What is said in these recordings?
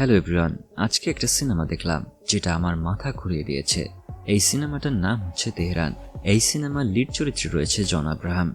Hello everyone, আজকে একটা cinema দেখলাম, যেটা আমার মাথা ঘুরিয়ে দিয়েছে। এই সিনেমাটার নাম হচ্ছে তেহরান। এই সিনেমার লিড চরিত্রে রয়েছে জন আব্রাহাম।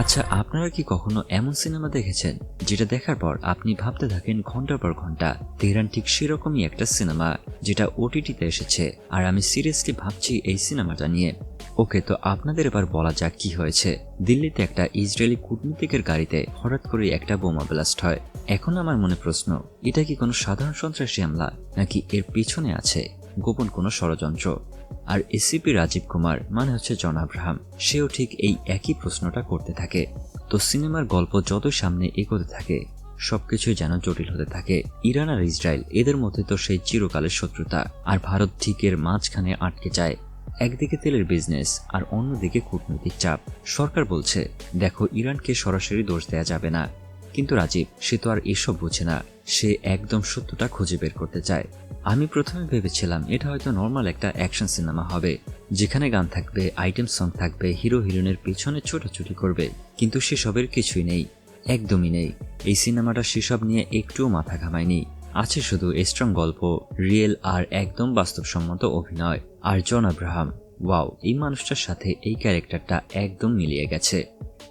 আচ্ছা আপনারা কি কখনো এমন সিনেমা দেখেছেন, যেটা দেখার পর আপনি ভাবতে থাকেন ঘণ্টার পর ঘণ্টা, তেহরান ঠিক সেরকমই একটা সিনেমা, যেটা ওটিটিতে এসেছে, আর আমি সিরিয়াসলি ভাবছি এই সিনেমাটা নিয়ে। ওকে, তো আপনাদের এবার বলা যাক কি হয়েছে। দিল্লিতে একটা ইসরায়েলি কূটনীতিকের গাড়িতে হঠাৎ করে একটা বোমা ব্লাস্ট হয়। এখন আমার মনে প্রশ্ন, এটা কি কোনো সাধারণ সন্ত্রাসী হামলা, নাকি এর পিছনে আছে গোপন কোনো ষড়যন্ত্র? আর এসিপি রাজীব কুমার মানে হচ্ছে জন আব্রাহাম, সেও ঠিক এই একই প্রশ্নটা করতে থাকে। তো সিনেমার গল্প যত সামনে এগোতে থাকে, সবকিছুই যেন জটিল হতে থাকে। ইরান আর ইসরায়েল, এদের মধ্যে তো সেই চিরকালের শত্রুতা, আর ভারত ঠিক এর মাঝখানে আটকে যায়। একদিকে তেলের বিজনেস আর অন্যদিকে কূটনৈতিক চাপ। সরকার বলছে, দেখো, ইরানকে সরাসরি দোষ দেয়া যাবে না। কিন্তু রাজীব, সে তো আর এসব বোঝে না। সে একদম সত্যটা খুঁজে বের করতে চায়। আমি প্রথমে ভেবেছিলাম, এটা হয়তো নর্মাল একটা অ্যাকশন সিনেমা হবে, যেখানে গান থাকবে আইটেম সং থাকবে হিরো হিরোইনের পিছনে ছোটাছুটি করবে। কিন্তু সেসবের কিছুই নেই, একদমই নেই। এই সিনেমাটা সেসব নিয়ে একটুও মাথা ঘামায়নি। আছে শুধু স্ট্রং গল্প রিয়েল আর একদম বাস্তবসম্মত অভিনয়। আর জন আব্রাহাম, ওয়াও, এই মানুষটার সাথে এই ক্যারেক্টারটা একদম মিলিয়ে গেছে।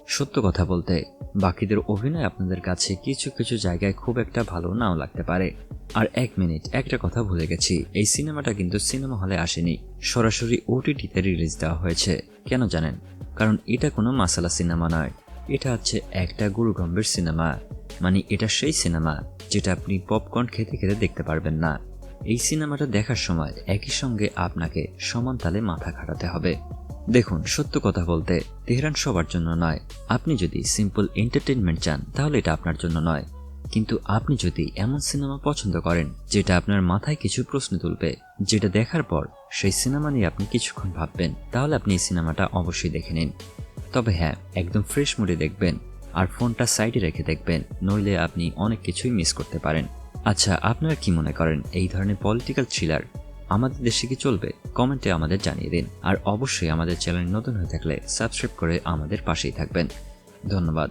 সত্য কথা বলতে, বাকিদের অভিনয় আপনাদের কাছে কিছু কিছু জায়গায় খুব একটা ভালো নাও লাগতে পারে। আর এক মিনিট, একটা কথা ভুলে গেছি, এই সিনেমাটা কিন্তু সিনেমা হলে আসেনি, সরাসরি ওটিটিতে রিলিজ দেওয়া হয়েছে, কেন জানেন? কারণ এটা কোনো মাসালা সিনেমা নয়, এটা হচ্ছে একটা গুরুগম্ভীর সিনেমা মানে এটা সেই সিনেমা, যেটা আপনি পপকর্ন খেতে খেতে দেখতে পারবেন না। এই সিনেমাটা দেখার সময় একই সঙ্গে আপনাকে সমান তালে মাথা খাটাতে হবে। দেখুন, সত্য কথা বলতে তেহরান সবার জন্য নয়। আপনি যদি সিম্পল এন্টারটেনমেন্ট চান, তাহলে এটা আপনার জন্য নয়। কিন্তু আপনি যদি এমন সিনেমা পছন্দ করেন, যেটা আপনার মাথায় কিছু প্রশ্ন তুলবে, যেটা দেখার পর সেই সিনেমা নিয়ে আপনি কিছুক্ষণ ভাববেন, তাহলে আপনি এই সিনেমাটা অবশ্যই দেখে নিন। তবে হ্যাঁ একদম ফ্রেশ মুডে দেখবেন, আর ফোনটা সাইডে রেখে দেখবেন, নইলে আপনি অনেক কিছুই মিস করতে পারেন। আচ্ছা আপনারা কি মনে করেন এই ধরনের পলিটিক্যাল থ্রিলার আমাদের দেশে কি চলবে? কমেন্টে আমাদের জানিয়ে দিন। আর অবশ্যই আমাদের চ্যানেল নতুন হয়ে থাকলে সাবস্ক্রাইব করে আমাদের পাশেই থাকবেন। ধন্যবাদ।